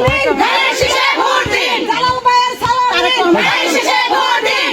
Vote দিন। Vote দিন।